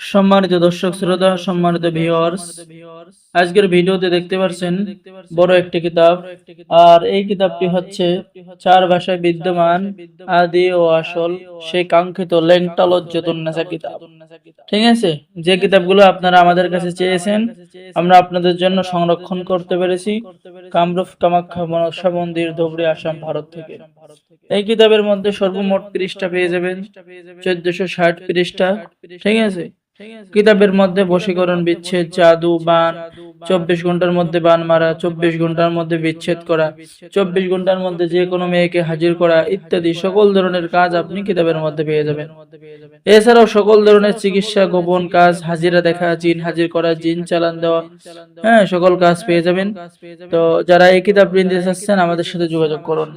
সম্মানিত দর্শক, শ্রোতা, সম্মানিত ভিউয়ার্স আজকের ভিডিওতে দেখতে পাচ্ছেন বড় একটি কিতাব। আর এই কিতাবটি হচ্ছে চার ভাষায় বিদ্যমান, আদি ও আসল সেই কাঙ্ক্ষিত লেংটা লজ্জতুন্নেসা কিতাব। ঠিক আছে? যে কিতাবগুলো আপনারা আমাদের কাছে চেয়েছেন, আমরা আপনাদের জন্য সংরক্ষণ করতে পেরেছি। কামরূপ কামাখ্যা মনসা মন্দির, ধুবড়ি আসাম, ভারত থেকে। এই কিতাবের মধ্যে সর্বমোট পৃষ্ঠা পেয়ে যাবেন, চোদ্দশো ষাট পৃষ্ঠা। ঠিক আছে? কিতাবের মধ্যে বশীকরণ, বিচ্ছেদ, জাদু, বান। চব্বিশ ঘণ্টার মধ্যে বান মারা, চব্বিশ ঘণ্টার মধ্যে বিচ্ছেদ করা, চব্বিশ ঘণ্টার মধ্যে যে কোনো মেয়েকে হাজির করা ইত্যাদি সকল ধরনের কাজ আপনি কিতাবের মধ্যে পেয়ে যাবেন। এছাড়াও সকল ধরনের চিকিৎসা, গোপন কাজ, হাজিরা দেখা, জিন হাজির করা, জিন চালান দেওয়া হ্যাঁ সকল কাজ পেয়ে যাবেন। তো যারা এই কিতাব নিতে চাচ্ছেন, আমাদের সাথে যোগাযোগ করুন।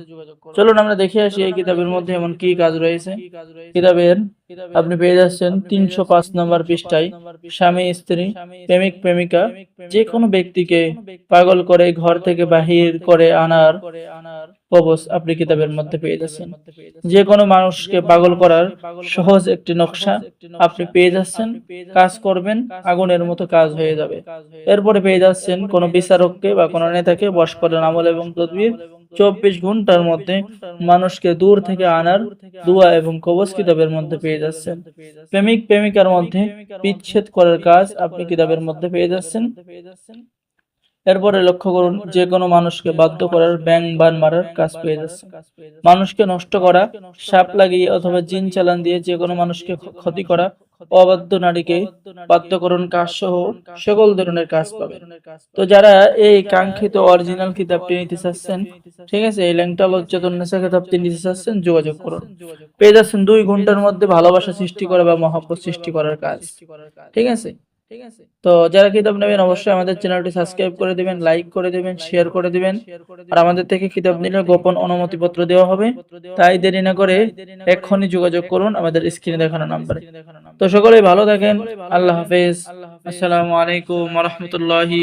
চলুন আমরা দেখে আসি এই কিতাবের মধ্যে এমন কি কাজ রয়েছে। কিতাবের আপনি পেয়ে যাচ্ছেন তিনশো পাঁচ নম্বর পৃষ্ঠায় স্বামী, স্ত্রী, প্রেমিক, প্রেমিকা, যে কোনো ব্যক্তিকে পাগল করে ঘর থেকে বাহির করে আনার কবচ আপনি কিতাবের মধ্যে পেয়ে যাচ্ছেন। যে কোনো মানুষকে পাগল করার সহজ একটি নকশা আপনি পেয়ে যাচ্ছেন। কাজ করবেন, আগুনের মতো কাজ হয়ে যাবে। এরপরে পেয়ে যাচ্ছেন কোনো বিচারককে বা কোনো নেতাকে বশ করেন আমল এবং তদবির। চব্বিশ ঘণ্টার মধ্যে মানুষকে দূর থেকে আনার দোয়া এবং কবচ কিতাবের মধ্যে পেয়ে যাচ্ছেন। প্রেমিক প্রেমিকার মধ্যে বিচ্ছেদ করার কাজ আপনি কিতাবের মধ্যে পেয়ে যাচ্ছেন। এরপরে লক্ষ্য করুন যে কোনো মানুষকে বাধ্য করার ব্যাং বান মারার কাজ পেয়ে যাচ্ছে মানুষকে নষ্ট করা সাপ লাগিয়ে অথবা জিন চালান দিয়ে যে কোনো মানুষকে ক্ষতি করা অবাধ্য নারীকে বাধ্যকরণ কাজ সহ সকল ধরনের কাজ পাবে। তো যারা এই কাঙ্ক্ষিত অরিজিনাল কিতাবটি নিতে চাচ্ছেন ঠিক আছে এই ল্যাংটা লজ্জাতন্নেসা কিতাবটি নিতে চাচ্ছেন যোগাযোগ করুন। পেয়ে যাচ্ছেন দুই ঘণ্টার মধ্যে ভালোবাসা সৃষ্টি করা বা মহাব্বত সৃষ্টি করার কাজ। ঠিক আছে? তো যারা কিতাব নেবেন অবশ্যই আমাদের চ্যানেলটি সাবস্ক্রাইব করে দিবেন, লাইক করে দিবেন শেয়ার করে দিবেন। আর আমাদের থেকে কিতাব নিলে গোপন অনুমতি পত্র দেওয়া হবে। তাই দেরি না করে এক্ষুনি যোগাযোগ করুন আমাদের স্ক্রিনে দেখানো নাম্বারে। তো সকলেই ভালো থাকেন। আল্লাহ হাফেজ। আসসালামু আলাইকুম রহমতুল্লাহি